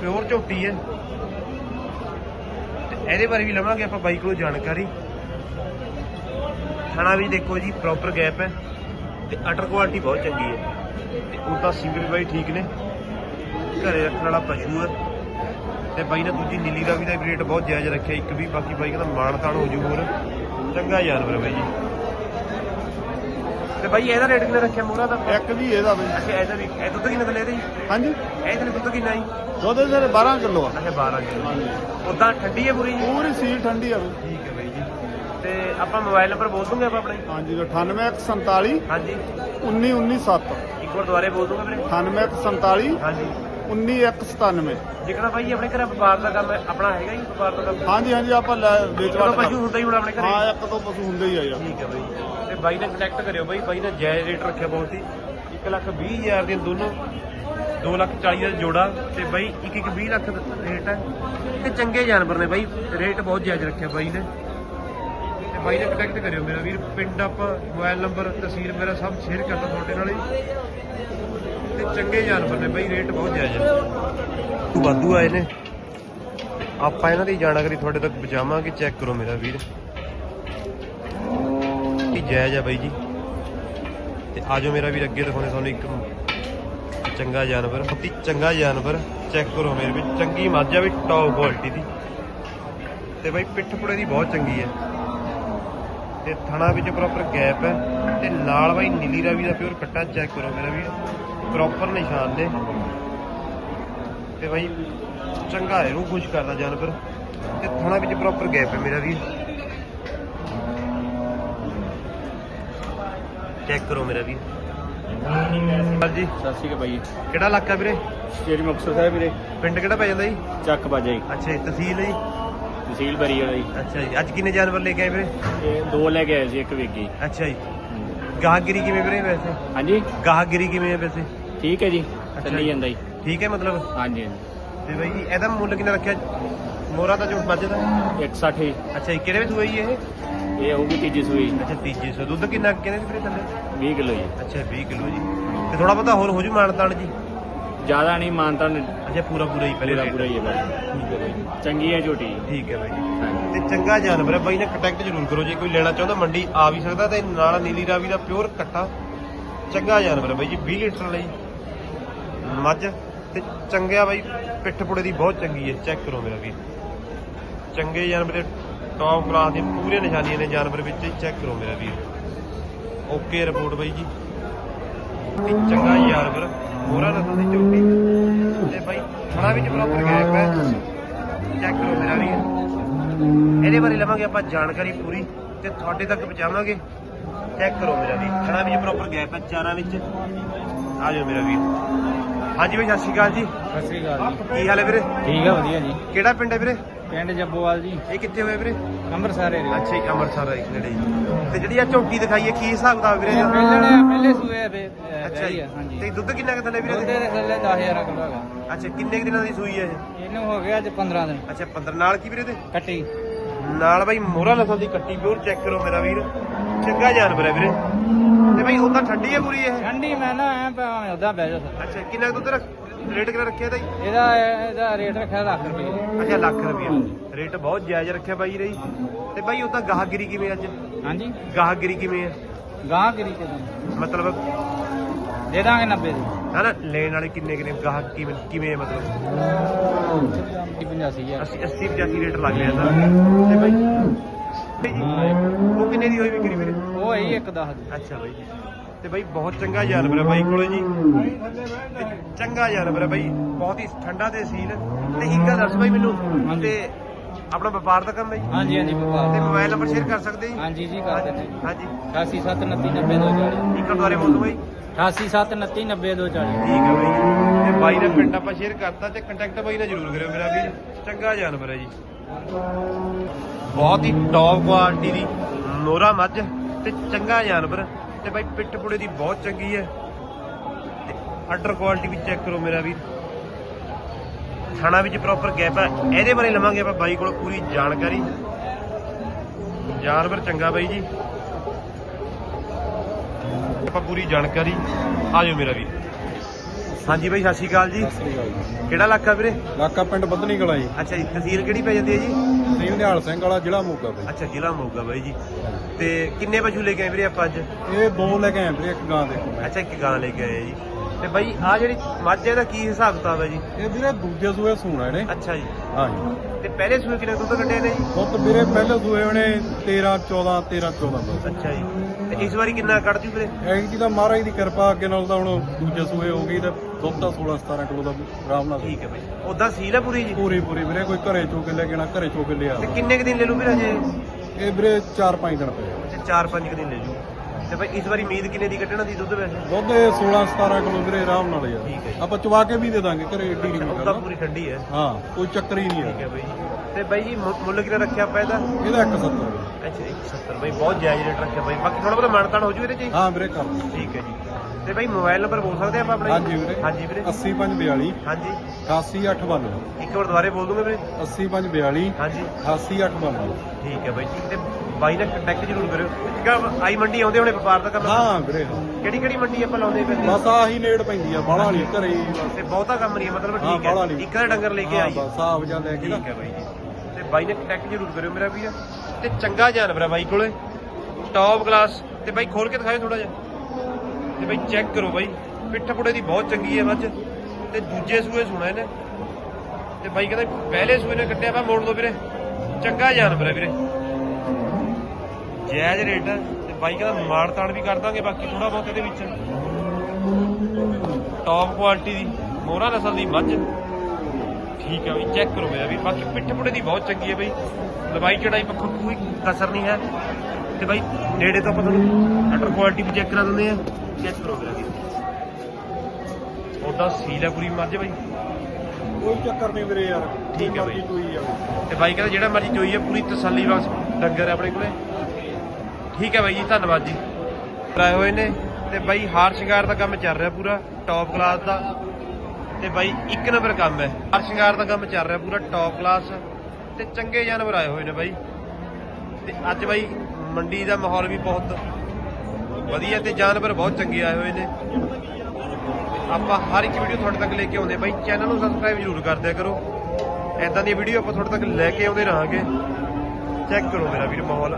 Pure ਝੋਟੀ ਹੈ। ਤੇ ਇਹਦੇ ਬਾਰੇ ਵੀ ਲਵਾਂਗੇ ਆਪਾਂ ਬਾਈ ਕੋਲੋਂ ਜਾਣਕਾਰੀ। ਖਾਣਾ ਵੀ ਦੇਖੋ ਜੀ ਪ੍ਰੋਪਰ ਗੈਪ ਹੈ। ਤੇ ਅਟਰ ਕੁਆਲਿਟੀ ਬਹੁਤ ਚੰਗੀ ਹੈ। ਤੇ ਉਹ ਤਾਂ ਸਿੰਗਲ ਬਾਈ ਠੀਕ ਨੇ। ਘਰੇ ਰੱਖਣ ਵਾਲਾ ਪਸ਼ੂ ਹੈ। ਤੇ ਬਾਈ ਨੇ ਦੂਜੀ ਨੀਲੀ ਦਾ ਵੀ ਦਾ ਰੇਟ ਬਹੁਤ ਜਾਇਜ਼ ਰੱਖਿਆ। ਇੱਕ ਵੀ, ਬਾਕੀ ਬਾਈ ਕਹਿੰਦਾ ਮਾਣ ਤਾਣ ਹੋ ਜੂ ਹੋਰ। ਚੰਗਾ ਜਾਨਵਰ ਹੈ ਬਾਈ ਜੀ। ਤੇ ਬਾਈ ਇਹਦਾ ਰੇਟ ਕਿੰਨਾ ਰੱਖਿਆ ਮੋਹਰਾ ਦਾ? ਇੱਕ ਵੀ ਇਹਦਾ ਬਈ ਅੱਛਾ ਇਹਦਾ ਵੀ। ਇਹ ਦੁੱਧ ਕਿੰਨਾ ਥੱਲੇ ਇਹਦੇ ਜੀ? ਹਾਂਜੀ। ਇਹਦੇ ਦੁੱਧ ਕਿੰਨਾ ਜੀ? ਦੁੱਧ ਦੇ 12 ਕਿਲੋ ਆ। ਅੱਛਾ 12 ਕਿਲੋ। ਉਦਾਂ ਠੰਡੀ ਹੈ ਪੂਰੀ ਜੀ? ਪੂਰੀ ਸੀਲ ਠੰਡੀ ਆ ਬਈ ਠੀਕ ਹੈ ਬਾਈ ਜੀ। ਤੇ ਆਪਾਂ ਮੋਬਾਈਲ ਨੰਬਰ ਬੋਲ ਦੂੰਗੇ ਆਪਾਂ ਆਪਣੇ? ਹਾਂਜੀ 98147 ਹਾਂਜੀ। 19197 ਇੱਕ ਵਾਰ ਦੁਬਾਰੇ ਬੋਲ ਦੂੰਗੇ ਵੀਰੇ। 98147 ਹਾਂਜੀ। 19197 ਜਿਕਣਾ ਭਾਈ ਆਪਣੇ ਘਰ ਵਪਾਰ ਦਾ ਕੰਮ ਹੈ ਆਪਣਾ ਹੈਗਾ ਜੀ ਵਪਾਰ ਦਾ ਕੰਮ? ਹਾਂਜੀ ਹਾਂਜੀ ਆਪਾਂ ਲੈ ਵੇਚ ਚਲੋ ਵਟ ਪਸ਼ੂ ਹੁੰਦਾ ਹੀ ਹੁਣ ਆਪਣੇ ਘਰੇ। ਹਾਂ ਇੱਕ ਦੋ ਪਸ਼ੂ ਹੁੰਦੇ ਹੀ ਆ ਯਾਰ। ਠੀਕ ਹੈ ਬਾਈ। ਤੇ ਬਾਈ ਨਾਲ ਕਨੈਕਟ ਕਰਿਓ ਬਾਈ ਬਾਈ ਨੇ ਜਾਇਜ਼ ਰੇਟ ਰੱਖਿਆ ਬਹੁਤ ਹੀ 1 ਲੱਖ 20 ਹਜ਼ਾਰ ਦੀਆਂ ਦੋਨੋਂ 2 ਲੱਖ 40 ਦਾ ਜੋੜਾ। ਤੇ ਬਾਈ 1 1 20 ਲੱਖ ਦਾ ਰੇਟ ਹੈ। ਤੇ ਚੰਗੇ ਜਾਨਵਰ ਨੇ ਬਾਈ ਰੇਟ ਬਹੁਤ ਜਾਇਜ਼ ਰੱਖਿਆ ਬਾਈ ਨੇ। ਤੇ ਬਾਈ ਨਾਲ ਕਨੈਕਟ ਕਰਿਓ ਮੇਰਾ ਵੀਰ। ਪਿੰਡ ਆਪਾਂ ਮੋਬਾਈਲ ਨੰਬਰ ਤਸਵੀਰ ਮੇਰਾ ਸਭ ਸ਼ੇਅਰ ਕਰਦਾ ਤੁਹਾਡੇ ਨਾਲ ਹੀ। ਚੰਗੇ ਜਾਨਵਰ ਨੇ ਬਾਈ, ਰੇਟ ਬਹੁਤ ਜਾਇਜ਼ ਹੈ। ਵਾਧੂ ਆਏ ਨੇ। ਆਪਾਂ ਇਹਨਾਂ ਦੀ ਜਾਣਕਾਰੀ ਤੁਹਾਡੇ ਤੱਕ ਪਹੁੰਚਾਵਾਂਗੇ, ਚੈੱਕ ਕਰੋ ਮੇਰਾ ਵੀਰ। ਕੀ ਜਾਇਜ਼ ਆ ਬਾਈ ਜੀ। ਤੇ ਆਜੋ ਮੇਰਾ ਵੀਰ, ਅੱਗੇ ਦਿਖਾਉਂਦੇ ਤੁਹਾਨੂੰ ਇੱਕ ਚੰਗਾ ਜਾਨਵਰ। ਅਤੀ ਚੰਗਾ ਜਾਨਵਰ। ਚੈੱਕ ਕਰੋ ਮੇਰੇ ਵੀ ਚੰਗੀ ਮੱਝ ਆ ਵੀ ਟੌਪ ਕੁਆਲਿਟੀ ਦੀ। ਤੇ ਬਾਈ, ਪਿੱਠ ਪੁੜੇ ਦੀ ਬਹੁਤ ਚੰਗੀ ਹੈ। ਤੇ ਥਣਾ ਵਿੱਚ ਪ੍ਰੋਪਰ ਗੈਪ ਹੈ। ਤੇ ਨਾਲ ਬਾਈ, ਨੀਲੀ ਰਾਵੀ ਦਾ ਪਿਓਰ ਕੱਟਾ ਚੈੱਕ ਕਰੋ ਮੇਰਾ ਵੀਰ। ਪ੍ਰੋਪਰ ਨਿਸ਼ਾਨ ਨੇ। ਤੇ ਬਾਈ ਚੰਗਾ ਹੈ ਰੂਹ ਖੁਸ਼ ਕਰਦਾ ਜਾਨਵਰ। ਤੇ ਥਣਾ ਵਿੱਚ ਪ੍ਰੋਪਰ ਗੈਪ ਹੈ ਮੇਰਾ ਵੀਰ ਚੈੱਕ ਕਰੋ ਮੇਰਾ ਵੀਰ ਹਾਂਜੀ। ਸਤਿ ਸ਼੍ਰੀ ਅਕਾਲ ਬਾਈ ਕਿਹੜਾ ਇਲਾਕਾ ਵੀਰੇ? ਸ਼੍ਰੀ ਮੁਕਤਸਰ ਸਾਹਿਬ ਵੀਰੇ। ਪਿੰਡ ਕਿਹੜਾ ਪੈ ਜਾਂਦਾ ਜੀ? ਚੱਕ ਬਾਜਾ ਜੀ। ਅੱਛਾ ਜੀ ਤਹਿਸੀਲ ਹੈ ਜੀ? ਤਹਿਸੀਲ ਬਰੀ ਵਾਲਾ ਜੀ। ਅੱਛਾ ਜੀ ਅੱਜ ਕਿੰਨੇ ਜਾਨਵਰ ਲੈ ਕੇ ਆਏ ਵੀਰੇ? ਇਹ ਦੋ ਲੈ ਕੇ ਆਏ ਸੀ ਇੱਕ ਵੇਗੀ ਅੱਛਾ ਜੀ। ਗਾਹਕਗਿਰੀ ਕਿਵੇਂ ਵੀਰੇ ਵੈਸੇ? ਹਾਂਜੀ। ਗਾਹਕਗਿਰੀ ਕਿਵੇਂ ਹੈ ਵੈਸੇ? ਠੀਕ ਹੈ ਜੀ ਚੱਲੀ ਜੀ। ਜਾਂਦਾ ਜੀ। ਠੀਕ ਹੈ ਮਤਲਬ? ਹਾਂਜੀ ਹਾਂਜੀ। ਤੇ ਬਾਈ ਜੀ ਇਹਦਾ ਮੁੱਲ ਕਿੰਨਾ ਰੱਖਿਆ? ਮੋਰਾ ਦਾ ਜੋ ਮੱਝ ਦਾ 160 ਅੱਛਾ ਜੀ ਕਿਹੜੇ ਵਿੱਚ ਹੋਈ ਇਹ? ਇਹ ਹੋਊਗੀ ਤੀਜੀ ਸੂਈ। ਅੱਛਾ ਤੀਜੇ ਸੌ ਦੁੱਧ ਕਿੰਨਾ ਕਹਿੰਦੇ ਸੀ ਵੀਰੇ ਥੱਲੇ? 20 ਕਿਲੋ ਜੀ। ਅੱਛਾ 20 ਕਿਲੋ ਜੀ। ਤੇ ਥੋੜਾ ਬਹੁਤਾ ਹੋਰ ਹੋ ਜੂ ਮਾਨਤਾਨ ਜੀ? ਜ਼ਿਆਦਾ ਨਹੀਂ ਮਾਨਤਾ ਨਹੀਂ ਅੱਛਾ ਪੂਰਾ ਪੂਰਾ ਹੀ ਪਹਿਲੇ ਪੂਰਾ ਪੂਰਾ ਹੀ ਹੈ ਬਾਈ। ਚੰਗੀ ਹੈ ਝੋਟੀ। ਠੀਕ ਹੈ ਬਾਈ। ਜੀ ਹਾਂਜੀ। ਤੇ ਚੰਗਾ ਜਾਨਵਰ ਹੈ। ਬਾਈ ਨੇ ਕੰਟੈਕਟ ਜ਼ਰੂਰ ਕਰੋ। ਜੇ ਕੋਈ ਲੈਣਾ ਚਾਹੁੰਦਾ, ਮੰਡੀ ਆ ਵੀ ਸਕਦਾ ਤੇ ਨਾਲ ਨੀਲੀ ਰਾਵੀ ਦਾ ਪਿਓਰ ਕੱਟਾ। ਚੰਗਾ ਜਾਨਵਰ ਹੈ ਬਾਈ ਜੀ 20 ਲੀਟਰ ਲਈ। ਮੱਝ ਤੇ ਚੰਗਿਆ ਬਾਈ, ਪਿੱਠ ਪੁੜੇ ਦੀ ਬਹੁਤ ਚੰਗੀ ਹੈ। ਚੈੱਕ ਕਰੋ ਮੇਰਾ ਵੀਰ। ਚੰਗੇ ਜਾਨਵਰ ਦੇ ਟੌਪ ਕਲਾਸ ਦੀਆਂ ਪੂਰੇ ਨਿਸ਼ਾਨੀਆਂ ਨੇ ਜਾਨਵਰ ਵਿੱਚ ਚੈੱਕ ਕਰੋ ਮੇਰਾ ਵੀਰ। ਓਕੇ ਰਿਪੋਰਟ ਬਾਈ ਜੀ। ਤੇ ਚੰਗਾ ਜਾਨਵਰ, ਹੋਰਾਂ ਨਸਲ ਦੀ ਝੋਟੀ। ਤੇ ਬਾਈ ਥਣਾ ਵਿੱਚ ਪ੍ਰੋਪਰ ਗੈਪ ਹੈ। ਚੈੱਕ ਕਰੋ ਮੇਰਾ ਵੀਰ। ਇਹਦੇ ਬਾਰੇ ਲਵਾਂਗੇ ਆਪਾਂ ਜਾਣਕਾਰੀ ਪੂਰੀ ਤੇ ਤੁਹਾਡੇ ਤੱਕ ਪਹੁੰਚਾਵਾਂਗੇ। ਚੈੱਕ ਕਰੋ ਮੇਰਾ ਵੀਰ। ਥਣਾ ਵਿੱਚ ਪ੍ਰੋਪਰ ਗੈਪ ਹੈ ਚਾਰਾਂ ਵਿੱਚ। ਆ ਜਾਓ ਮੇਰਾ ਵੀਰ। ਹਾਂਜੀ ਬਾਈ ਸਤਿ ਸ਼੍ਰੀ ਅਕਾਲ ਜੀ। ਸਤਿ ਸ਼੍ਰੀ ਅਕਾਲ ਜੀ। ਕੀ ਹਾਲ ਹੈ ਵੀਰੇ? ਠੀਕ ਹੈ ਵਧੀਆ ਜੀ। ਕਿਹੜਾ ਪਿੰਡ ਹੈ ਵੀਰੇ? ਪਿੰਡ ਜੱਬੋਵਾਲ ਜੀ। ਇਹ ਕਿੱਥੇ ਹੋਇਆ ਵੀਰੇ? ਅੰਮ੍ਰਿਤਸਰ ਏਰੀਆ ਅੱਛਾ ਜੀ ਅੰਮ੍ਰਿਤਸਰ ਹੈ ਨੇੜੇ। ਤੇ ਜਿਹੜੀ ਆ ਝੋਟੀ ਦਿਖਾਈ ਹੈ ਕੀ ਹਿਸਾਬ ਦਾ ਵੀਰੇ? ਪਹਿਲੇ ਪਹਿਲੇ ਸੂਏ ਅੱਛਾ ਜੀ। ਹਾਂਜੀ। ਤੇ ਦੁੱਧ ਕਿੰਨਾ ਕੁ ਥੱਲੇ ਵੀਰੇ ਇਹਦੇ? ਦੇ ਥੱਲੇ 10000 ਕਿਲੋ ਹੈਗਾ। ਅੱਛਾ ਕਿੰਨੇ ਕੁ ਦਿਨਾਂ ਦੀ ਸੂਈ ਹੈ ਇਹ? ਇਹਨੂੰ ਹੋ ਗਿਆ ਅੱਜ 15 ਦਿਨ। ਅੱਛਾ 15 ਨਾਲ ਕੀ ਵੀਰੇ ਤੇ ਕੱਟੀ। ਨਾਲ ਬਾਈ ਮੋਹਰਾ ਨਸਲ ਦੀ ਕੱਟੀ ਪਿਓਰ ਚੈੱਕ ਕਰੋ ਮੇਰਾ ਵੀਰ। ਚੰਗਾ ਜਾਨਵਰ ਹੈ ਵੀਰੇ। ਤੇ ਬਾਈ ਉਹ ਤਾਂ ਠੰਡੀ ਹੈ ਪੂਰੀ ਇਹ? ਠੰਡੀ ਮੈਂ ਨਾ ਐ ਭਾਵੇਂ ਉਦਾਂ ਬਹਿ ਜਾ ਅੱਛਾ ਕਿੰਨਾ ਕੁ ਦੁੱਧ ਰੱਖ ਰੇਟ ਕਿੰਨਾ ਰੱਖਿਆ ਤਾਈ ਇਹਦਾ ਇਹਦਾ ਰੇਟ ਰੱਖਿਆ ਲੱਖ ਰੁਪਏ। ਅੱਛਾ ਲੱਖ ਰੁਪਇਆ। ਰੇਟ ਬਹੁਤ ਜਾਇਜ਼ ਰੱਖਿਆ ਬਾਈ ਰਹੀ ਤੇ ਬਾਈ ਉਹ ਤਾਂ ਗਾਹਗਿਰੀ ਕਿਵੇਂ ਅੱਜ? ਹਾਂਜੀ। ਗਾਹਗਿਰੀ ਕਿਵੇਂ ਹੈ? ਗਾਂ ਕਰੀ ਕੇ ਦੇ ਮਤਲਬ ਦੇ ਦਾਂਗੇ 90 ਦੀ। ਹਨਾ ਲੈਣ ਵਾਲੇ ਕਿੰਨੇ ਕਿੰਨੇ ਗਾਹਕ ਕਿਵੇਂ ਕਿਵੇਂ ਮਤਲਬ? 80 85 ਰੇਟ ਲੱਗ ਤੇ। ਬਾਈ ਬਹੁਤ ਚੰਗਾ ਜਾਨਵਰ ਹੈ ਬਾਈ ਕੋਲੇ ਜੀ। ਚੰਗਾ ਜਾਨਵਰ ਹੈ ਬਾਈ। ਬਹੁਤ ਹੀ ਠੰਡਾ ਤੇ ਸੀਨ। ਤੇ ਇੱਕ ਗੱਲ ਦੱਸ ਬਾਈ ਮੈਨੂੰ। ਤੇ ਆਪਣਾ ਵਪਾਰ ਦਾ ਕੰਮ ਹੈ ਜੀ? ਹਾਂਜੀ ਹਾਂਜੀ ਵਪਾਰ ਤੇ ਮੋਬਾਈਲ ਨੰਬਰ ਸ਼ੇਅਰ ਕਰ ਸਕਦੇ ਜੀ? ਹਾਂਜੀ ਜੀ ਕਰ ਦਿੰਦੇ ਹਾਂਜੀ। 86799090 ਇੱਕ ਦੁਆਰੇ ਬੋਲੋ ਬਾਈ। 8799040 ਠੀਕ ਹੈ ਜਾਨਵਰ ਬਹੁਤ ਹੀ ਟੌਪ ਕੁਆਲਿਟੀ ਦੀ ਨੋਰਾ ਮੱਝ ਤੇ ਚੰਗਾ ਜਾਨਵਰ। ਤੇ ਬਾਈ ਪਿੱਠ ਪੁੜੇ ਦੀ ਬਹੁਤ ਚੰਗੀ ਹੈ। ਤੇ ਆਰਡਰ ਕੁਆਲਿਟੀ ਵੀ ਚੈੱਕ ਕਰੋ ਮੇਰਾ ਵੀ ਥਾਣਾ ਵਿੱਚ ਪ੍ਰੋਪਰ ਗੈਪ ਹੈ। ਇਹਦੇ ਬਾਰੇ ਲਵਾਂਗੇ ਆਪਾਂ ਬਾਈ ਕੋਲ ਪੂਰੀ ਜਾਣਕਾਰੀ। ਜਾਨਵਰ ਚੰਗਾ ਬਾਈ ਜੀ। ਆਪਾਂ ਪੂਰੀ ਜਾਣਕਾਰੀ ਆ ਜਾਓ ਮੇਰਾ ਵੀਰ। ਹਾਂਜੀ ਬਾਈ ਸਤਿ ਸ਼੍ਰੀ ਅਕਾਲ ਜੀ। ਕਿਹੜਾ ਇਲਾਕਾ ਵੀਰੇ? ਇਲਾਕਾ ਪਿੰਡ ਬੱਧਨੀ ਕਲਾ ਜੀ। ਅੱਛਾ ਜੀ ਤਹਿਸੀਲ ਕਿਹੜੀ ਪੈ ਜਾਂਦੀ ਹੈ ਜੀ? ਤਹਿਸੀਲ ਨਿਹਾਲ ਸਿੰਘ ਵਾਲਾ ਜ਼ਿਲ੍ਹਾ ਮੋਗਾ ਬਈ। ਅੱਛਾ ਜ਼ਿਲ੍ਹਾ ਮੋਗਾ ਬਾਈ ਜੀ। ਤੇ ਕਿੰਨੇ ਪਸ਼ੂ ਲੈ ਕੇ ਆਏ ਵੀਰੇ ਆਪਾਂ ਅੱਜ? ਇਹ ਦੋ ਲੈ ਕੇ ਆਏ ਵੀਰੇ ਇੱਕ ਗਾਂ ਦੇਖੋ ਅੱਛਾ ਇੱਕ ਗਾਂ ਲੈ ਕੇ ਆਏ ਜੀ। ਤੇ ਬਾਈ ਆ ਜਿਹੜੀ ਮੱਝ ਦਾ ਕੀ ਹਿਸਾਬ ਕਿਤਾਬ ਹੈ ਜੀ? ਇਹ ਵੀਰੇ ਦੂਜੇ ਸੂਏ ਸੂਣਾ ਇਹਨੇ। ਅੱਛਾ ਜੀ। ਹਾਂ ਜੀ ਤੇ ਪਹਿਲੇ ਸੂਏ ਕਿੰਨੇ ਦੁੱਧ ਕੱਢੇ ਨੇ ਜੀ? ਦੁੱਧ ਵੀਰੇ ਪਹਿਲੇ ਸੂਏ ਉਹਨੇ 13 14 13 14 ਦੁੱਧ ਅੱਛਾ ਜੀ। ਤੇ ਇਸ ਵਾਰੀ ਕਿੰਨਾ ਕੱਢ ਜੂ ਵੀਰੇ? ਐਂ ਜੀ ਤਾਂ ਮਹਾਰਾਜ ਦੀ ਕਿਰਪਾ ਅੱਗੇ ਨਾਲ ਤਾਂ ਹੁਣ ਦੂਜੇ ਸੂਏ ਹੋ ਗਈ ਤੇ ਦੁੱਧ ਤਾਂ 16 17 ਕਿਲੋ ਦਾ ਆਰਾਮ ਨਾਲ ਠੀਕ ਹੈ ਬਾਈ। ਉਦਾਂ ਸੀਲ ਹੈ ਪੂਰੀ ਜੀ? ਪੂਰੀ ਪੂਰੀ ਵੀਰੇ ਕੋਈ ਘਰੇ ਚੋ ਕੇ ਲੈ ਕੇ ਨਾ ਘਰੇ ਚੋ ਕੇ ਲਿਆ ਤੇ ਕਿੰਨੇ ਕੁ ਦਿਨ ਲੈ ਲੂ ਵੀਰੇ ਅਜੇ? ਇਹ ਵੀਰੇ 4-5 ਦਿਨ ਪਏ। ਅੱਛਾ 4-5 ਦਿਨ ਲੈ ਜੂ ਤੇ ਬਾਈ ਇਸ ਵਾਰੀ ਉਮੀਦ ਕਿੰਨੇ ਦੀ ਕੱਢਣਾ ਦੀ ਦੁੱਧ ਵੈਸੇ? ਦੁੱਧ ਇਹ 16 17 ਕਿਲੋ ਵੀਰੇ ਆਰਾਮ ਨਾਲ ਯਾਰ ਠੀਕ ਹੈ। ਆਪਾਂ ਚਵਾ ਕੇ ਵੀ ਦੇ ਦਾਂਗੇ ਘਰੇ ਏਡੀ ਨਹੀਂ ਗੱਲ ਪੂਰੀ ਠੰਡੀ ਹੈ। ਹਾਂ ਕੋਈ ਚੱਕਰ ਹੀ ਨਹੀਂ ਠੀਕ ਹੈ ਹੈ ਬਾਈ ਤੇ ਬਾਈ ਜੀ ਮੁੱਲ ਕਿੰਨਾ ਰੱਖਿਆ ਆਪਾਂ ਇਹਦਾ? ਇਹਦਾ 170 ਅੱਛਾ ਜੀ 70 ਬਾਈ ਬਹੁਤ ਜਾਇਜ਼ ਰੇਟ ਰੱਖਿਆ ਬਾਈ। ਬਾਕੀ ਥੋੜਾ ਬਹੁਤਾ ਮਾਨਤਾਨ ਹੋ ਜੂ ਇਹਦੇ ਚ ਜੀ? ਹਾਂ ਵੀਰੇ ਕਰ ਠੀਕ ਹੈ ਜੀ। ਤੇ ਬਾਈ ਮੋਬਾਈਲ ਨੰਬਰ ਬੋਲ ਸਕਦੇ ਆਪਾਂ ਆਪਣਾ ਹਾਂਜੀ ਵੀਰੇ। ਹਾਂਜੀ ਵੀਰੇ। 80542 ਹਾਂਜੀ। 88892 ਇੱਕ ਵਾਰ ਦੁਬਾਰੇ ਬੋਲ ਦੂੰਗੇ ਵੀਰੇ। 80542 ਹਾਂਜੀ। 88892 ਠੀਕ ਹੈ ਬਾਈ ਜੀ ਤੇ ਬਾਈ ਨਾਲ ਕੰਟੈਕਟ ਜ਼ਰੂਰ ਕਰਿਓ। ਠੀਕ ਆ ਆਈ ਮੰਡੀ ਆਉਂਦੇ ਹੋਣੇ ਵਪਾਰ ਦਾ ਕੰਮ? ਹਾਂ ਵੀਰੇ। ਹਾਂ। ਕਿਹੜੀ ਕਿਹੜੀ ਮੰਡੀ ਆਪਾਂ ਲਾਉਂਦੇ ਪੈਂਦੇ ਬਸ ਆਹੀ ਨੇੜ ਪੈਂਦੀ ਆ ਬਾਹਲਾ ਨਹੀਂ ਘਰੇ ਹੀ ਬਸ। ਤੇ ਬਹੁਤਾ ਕੰਮ ਨਹੀਂ ਹੈ ਮਤਲਬ ਹਾਂ, ਠੀਕ ਬਾਹਲਾ ਹੈ ਨਹੀਂ। ਇੱਕ ਦਾ ਡੰਗਰ ਲੈ ਕੇ ਹਾਂ ਆਈ। ਬਸ ਆਪ ਜਾਂ ਲੈ ਕੇ ਨਾ। ਠੀਕ ਹੈ ਬਾਈ ਜੀ। ਤੇ ਬਾਈ ਨੇ ਕੰਟੈਕਟ ਜ਼ਰੂਰ ਕਰਿਓ ਮੇਰਾ ਵੀਰ। ਤੇ ਚੰਗਾ ਜਾਨਵਰ ਹੈ ਬਾਈ ਕੋਲੇ। ਟੌਪ ਕਲਾਸ ਤੇ ਬਾਈ ਖੋਲ ਕੇ ਦਿਖਾਇਓ ਥੋੜਾ ਜਿਹਾ। ਤੇ ਬਾਈ ਚੈੱਕ ਕਰੋ ਬਾਈ। ਪਿੱਠ ਪੁੜੇ ਦੀ ਬਹੁਤ ਚੰਗੀ ਹੈ ਮੱਝ। ਤੇ ਦੂਜੇ ਸੂਏ ਸੁਣਾ ਇਹਨੇ। ਤੇ ਬਾਈ ਕਹਿੰਦਾ ਪਹਿਲੇ ਸੂਏ ਨੇ ਕੱਟਿਆ ਵਾ ਮੋੜ ਦੋ ਵੀਰੇ। ਚੰਗਾ ਜਾਨਵਰ ਹੈ ਵੀਰੇ। ਜਾਇਜ਼ ਰੇਟ ਹੈ ਤੇ ਬਾਈ ਕਹਿੰਦਾ ਮਾੜ ਤਾੜ ਵੀ ਕਰ ਦਾਂਗੇ, ਬਾਕੀ ਥੋੜਾ ਬਹੁਤ ਇਹਦੇ ਵਿੱਚ। ਟੌਪ ਕੁਆਲਿਟੀ ਦੀ ਮੋਹਰਾ ਨਸਲ ਦੀ ਮੱਝ। ਠੀਕ ਹੈ ਬਈ ਚੈੱਕ ਕਰੋ ਮੇਰਾ ਵੀ ਬਾਕੀ ਪਿੱਠ ਪੁੜੇ ਦੀ ਬਹੁਤ ਚੰਗੀ ਹੈ ਬਈ। ਲੰਬਾਈ ਚੜਾਈ ਪੱਖੋਂ ਕੋਈ ਕਸਰ ਨਹੀਂ ਹੈ। ਤੇ ਬਾਈ ਨੇੜੇ ਤੋਂ ਆਪਾਂ ਤੁਹਾਨੂੰ ਅਟਰ ਕੁਆਲਿਟੀ ਵੀ ਚੈੱਕ ਕਰਾ ਦਿੰਦੇ ਆ। ਚੈੱਕ ਕਰੋ ਮੇਰਾ ਵੀ ਉਹਦਾ ਸੀਲ ਹੈ ਪੂਰੀ ਮੱਝ ਬਾਈ। ਕੋਈ ਚੱਕਰ ਨਹੀਂ ਵੀਰੇ ਯਾਰ। ਠੀਕ ਹੈ ਮਰਜ਼ੀ ਬਾਈ। ਕੋਈ ਆ। ਤੇ ਬਾਈ ਕਹਿੰਦਾ ਜਿਹੜਾ ਮਰਜ਼ੀ ਚੋਈ ਹੈ ਪੂਰੀ ਤਸੱਲੀ ਬਖਸ਼ ਡੰਗਰ ਹੈ ਆਪਣੇ ਕੋਲੇ। ਠੀਕ ਹੈ ਬਾਈ ਜੀ ਧੰਨਵਾਦ ਜੀ। ਆਏ ਹੋਏ ਨੇ। ਤੇ ਬਾਈ ਹਾਰ ਸ਼ਿੰਗਾਰ ਦਾ ਕੰਮ ਚੱਲ ਰਿਹਾ ਪੂਰਾ ਟੌਪ ਕਲਾਸ ਦਾ। ਤੇ ਬਾਈ ਇੱਕ ਨੰਬਰ ਕੰਮ ਹੈ। ਹਰ ਸ਼ਿੰਗਾਰ ਦਾ ਕੰਮ ਚੱਲ ਰਿਹਾ ਪੂਰਾ ਟੌਪ ਕਲਾਸ ਤੇ ਚੰਗੇ ਜਾਨਵਰ ਆਏ ਹੋਏ ਨੇ ਬਾਈ। ਤੇ ਅੱਜ ਬਾਈ ਮੰਡੀ ਦਾ ਮਾਹੌਲ ਵੀ ਬਹੁਤ ਵਧੀਆ ਤੇ ਜਾਨਵਰ ਬਹੁਤ ਚੰਗੇ ਆਏ ਹੋਏ ਨੇ। ਆਪਾਂ ਹਰ ਇੱਕ ਵੀਡੀਓ ਤੁਹਾਡੇ ਤੱਕ ਲੈ ਕੇ ਆਉਂਦੇ ਬਾਈ ਚੈਨਲ ਨੂੰ ਸਬਸਕ੍ਰਾਈਬ ਜ਼ਰੂਰ ਕਰ ਦਿਆ ਕਰੋ। ਐਦਾਂ ਦੀ ਵੀਡੀਓ ਆਪਾਂ ਤੁਹਾਡੇ ਤੱਕ ਲੈ ਕੇ ਆਉਂਦੇ ਰਹਾਂਗੇ। ਚੈੱਕ ਕਰੋ ਮੇਰਾ ਵੀਰ ਮਾਹੌਲ।